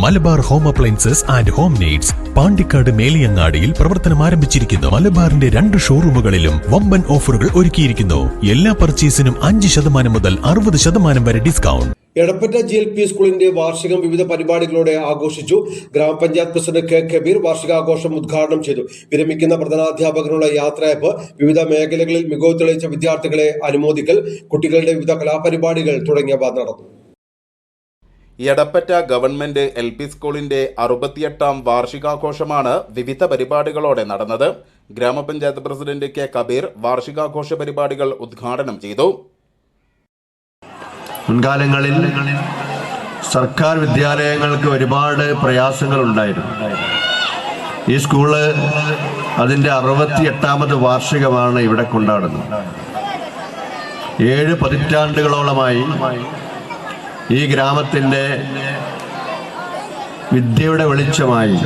Malabar home appliances and home needs Pandikkad മേലിയങ്ങാടിയിൽ പ്രവർത്തനം ആരംഭിച്ചിരിക്കുന്നു. മലബാറിന്റെ രണ്ട് ഷോറൂമുകളിലും വമ്പൻ ഓഫറുകൾ ഒരുക്കിയിരിക്കുന്നു. എല്ലാ പർച്ചേസിനും അഞ്ച് ശതമാനം മുതൽ അറുപത് ശതമാനം വരെ discount. Edappatta G L P സ്കൂളിന്റെ വാർഷികം വിവിധ പരിപാടികളോടെ ആഘോഷിച്ചു. ഗ്രാമപഞ്ചായത്ത് പ്രസിഡന്റ് കെ കബീർ വാർഷികാഘോഷം ഉദ്ഘാടനം ചെയ്തു. വിരമിക്കുന്ന പ്രധാനാധ്യാപകനുള്ള യാത്രയപ്പ് വിവിധ മേഖലകളിൽ മികവ് തെളിയിച്ച വിദ്യാർത്ഥികളെ അനുമോദിക്കൽ കുട്ടികളുടെ വിവിധ കലാപരിപാടികൾ തുടങ്ങിയവ നടന്നു. എടപ്പറ്റ ഗവൺമെന്റ് എൽ പി സ്കൂളിന്റെ അറുപത്തിയെട്ടാം വാർഷികാഘോഷമാണ് വിവിധ പരിപാടികളോടെ നടന്നത്. ഗ്രാമപഞ്ചായത്ത് പ്രസിഡന്റ് കെ. കബീർ വാർഷികാഘോഷ പരിപാടികൾ ഉദ്ഘാടനം ചെയ്തു. മുൻകാലങ്ങളിൽ സർക്കാർ വിദ്യാലയങ്ങൾക്ക് ഒരുപാട് പ്രയാസങ്ങൾ ഉണ്ടായിരുന്നു. ഈ സ്കൂൾ അതിന്റെ അറുപത്തിയെട്ടാമത് വാർഷികമാണ് ഇവിടെ കൊണ്ടാടുന്നത്. ഏഴ് പതിറ്റാണ്ടുകളോളമായി ഈ ഗ്രാമത്തിന്റെ വിദ്യയുടെ വെളിച്ചമായി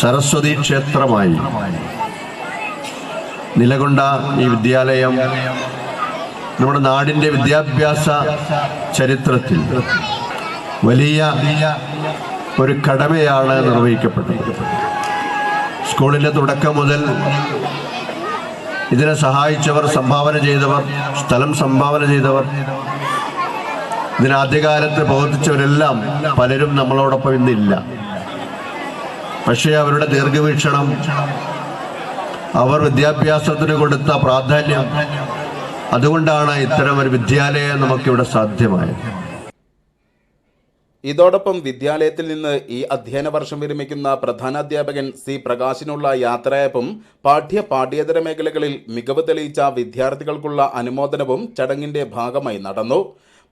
സരസ്വതി ക്ഷേത്രമായി നിലകൊണ്ട ഈ വിദ്യാലയം നമ്മുടെ നാടിന്റെ വിദ്യാഭ്യാസ ചരിത്രത്തിൽ വലിയ ഒരു കടമയാണ് നിർവഹിക്കപ്പെട്ടത്. സ്കൂളിന്റെ തുടക്കം മുതൽ ഇതിനെ സഹായിച്ചവർ സംഭാവന ചെയ്തവർ സ്ഥലം സംഭാവന ചെയ്തവർ ഇതിന് ആദ്യകാലത്ത് പ്രവർത്തിച്ചവരെല്ലാം പലരും നമ്മളോടൊപ്പം ഇന്നില്ല. പക്ഷേ അവരുടെ ദീർഘവീക്ഷണം അവർ വിദ്യാഭ്യാസത്തിന് കൊടുത്ത പ്രാധാന്യം അതുകൊണ്ടാണ് ഇത്തരം ഒരു വിദ്യാലയം നമുക്കിവിടെ സാധ്യമായത്. ഇതോടൊപ്പം വിദ്യാലയത്തിൽ നിന്ന് ഈ അധ്യയന വർഷം വിരമിക്കുന്ന പ്രധാനാധ്യാപകൻ സി പ്രകാശിനുള്ള യാത്രയപ്പും പാഠ്യ പാഠ്യേതര മേഖലകളിൽ മികവ് തെളിയിച്ച വിദ്യാർത്ഥികൾക്കുള്ള അനുമോദനവും ചടങ്ങിന്റെ ഭാഗമായി നടന്നു.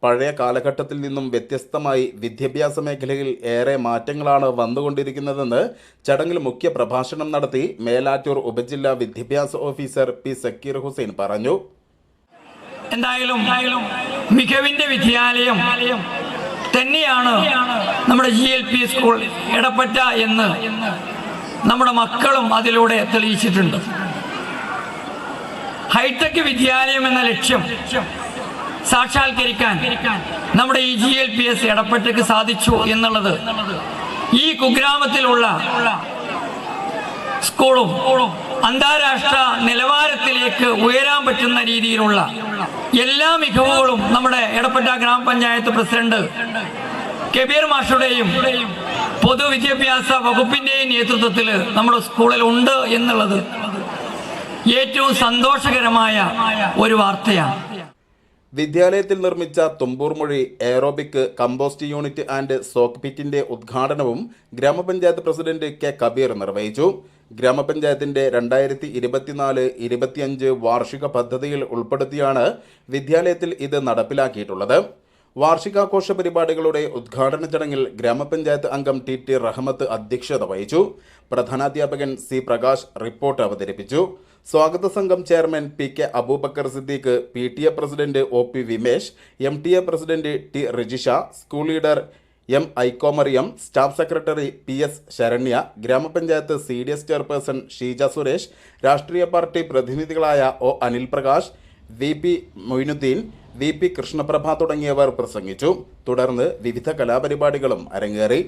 പഴയ കാലഘട്ടത്തിൽ നിന്നും വ്യത്യസ്തമായി വിദ്യാഭ്യാസ മേഖലയിൽ ഏറെ മാറ്റങ്ങളാണ് വന്നുകൊണ്ടിരിക്കുന്നതെന്ന് ചടങ്ങിൽ മുഖ്യ പ്രഭാഷണം നടത്തി മേലാറ്റൂർ ഉപജില്ലാ വിദ്യാഭ്യാസ ഓഫീസർ പി സക്കീർ ഹുസൈൻ പറഞ്ഞു. എന്തായാലും മികവിന്റെ വിദ്യാലയം തന്നെയാണ് നമ്മുടെ G L P school Edappatta എന്ന് നമ്മുടെ മക്കളും അതിലൂടെ തെളിയിച്ചിട്ടുണ്ട്. ഹൈടെക് വിദ്യാലയം എന്ന ലക്ഷ്യം സാക്ഷാത്കരിക്കാൻ നമ്മുടെ ഈ ജി എൽ പി എസ് എടപ്പറ്റയ്ക്ക് സാധിച്ചു എന്നുള്ളത് ഈ കുഗ്രാമത്തിലുള്ള സ്കൂളും അന്താരാഷ്ട്ര നിലവാരത്തിലേക്ക് ഉയരാൻ പറ്റുന്ന രീതിയിലുള്ള എല്ലാ മികവുകളും നമ്മുടെ എടപ്പറ്റ ഗ്രാമപഞ്ചായത്ത് പ്രസിഡന്റ് കബീർ മാഷുടെയും പൊതുവിദ്യാഭ്യാസ വകുപ്പിന്റെയും നേതൃത്വത്തിൽ നമ്മുടെ സ്കൂളിൽ ഉണ്ട് എന്നുള്ളത് ഏറ്റവും സന്തോഷകരമായ ഒരു വാർത്തയാണ്. വിദ്യാലയത്തിൽ നിർമ്മിച്ച Thumboormuzhi aerobic compost unit and soak പിറ്റിന്റെ ഉദ്ഘാടനവും ഗ്രാമപഞ്ചായത്ത് പ്രസിഡന്റ് കെ കബീർ നിർവഹിച്ചു. ഗ്രാമപഞ്ചായത്തിന്റെ രണ്ടായിരത്തി ഇരുപത്തിനാല് ഇരുപത്തിയഞ്ച് വാർഷിക പദ്ധതിയിൽ ഉൾപ്പെടുത്തിയാണ് വിദ്യാലയത്തിൽ ഇത് നടപ്പിലാക്കിയിട്ടുള്ളത്. വാർഷികാഘോഷ പരിപാടികളുടെ ഉദ്ഘാടന ചടങ്ങിൽ ഗ്രാമപഞ്ചായത്ത് അംഗം ടി ടി റഹ്മത്ത് അധ്യക്ഷത വഹിച്ചു. പ്രധാനാധ്യാപകൻ സി പ്രകാശ് റിപ്പോർട്ട് അവതരിപ്പിച്ചു. സ്വാഗത സംഘം chairman P K Aboobacker Siddique P T A president O P Vimesh M T A president T Rijisha school leader M Aikkomariyam staff secretary P S Saranya ഗ്രാമപഞ്ചായത്ത് C D S chairperson Sheeja Suresh രാഷ്ട്രീയ party പ്രതിനിധികളായ O Anil Prakash V P Moinudheen V P Krishnaprabha തുടങ്ങിയവർ പ്രസംഗിച്ചു. തുടർന്ന് വിവിധ കലാപരിപാടികളും അരങ്ങേറി.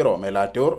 News bureau Melattur